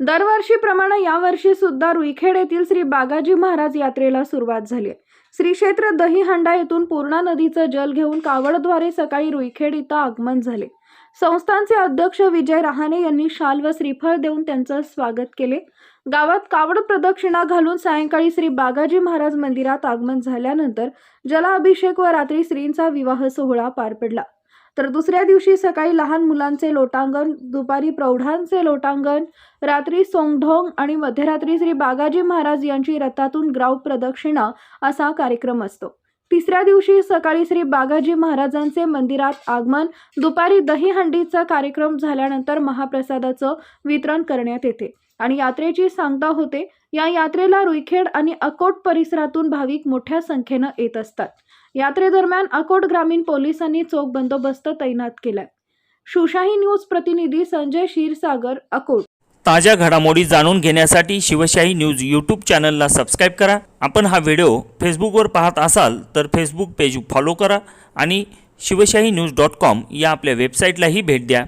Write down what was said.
दरवर्षीप्रमाणे यावर्षी सुद्धा रुईखेड येथील श्री बागाजी महाराज यात्रेला सुरुवात झाली. आहे. श्री क्षेत्र दहीहंडा येथून पूर्णा नदीचं जल घेऊन कावडद्वारे सकाळी रुईखेड इथं आगमन झाले. संस्थानचे अध्यक्ष विजय रहाणे यांनी शाल व श्रीफळ देऊन त्यांचं स्वागत केले. गावात कावड प्रदक्षिणा घालून सायंकाळी श्री बागाजी महाराज मंदिरात आगमन झाल्यानंतर जलाभिषेक व रात्री श्रींचा विवाह सोहळा पार पडला. तर दुसऱ्या दिवशी सकाळी लहान मुलांचे लोटांगण दुपारी प्रौढांचे लोटांगण रात्री सोंगढोंग आणि मध्यरात्री श्री बागाजी महाराज यांची रथातून ग्राव प्रदक्षिणा असा कार्यक्रम असतो. तिसऱ्या दिवशी सकाळी श्री बागाजी महाराजांचे मंदिरात आगमन दुपारी दहीहंडीचा कार्यक्रम झाल्यानंतर महाप्रसादाचं वितरण करण्यात येते. आणि यात्रेची सांगता होते या यात्रेला रुईखेड आणि अकोट परिसरातून भाविक मोठ्या संख्येनं येत असतात. यात्रेदरम्यान अकोट ग्रामीण पोलिसांनी चोख बंदोबस्त तैनात केलाय. शिवशाही न्यूज प्रतिनिधी संजय क्षीरसागर अकोट. ताज्या घडामोडी जाणून घेण्यासाठी शिवशाही न्यूज यूट्यूब चॅनलला सबस्क्राईब करा. आपण हा व्हिडिओ फेसबुकवर पाहत असाल तर फेसबुक पेज फॉलो करा आणि शिवशाही न्यूज डॉट कॉम या आपल्या वेबसाईटलाही भेट द्या.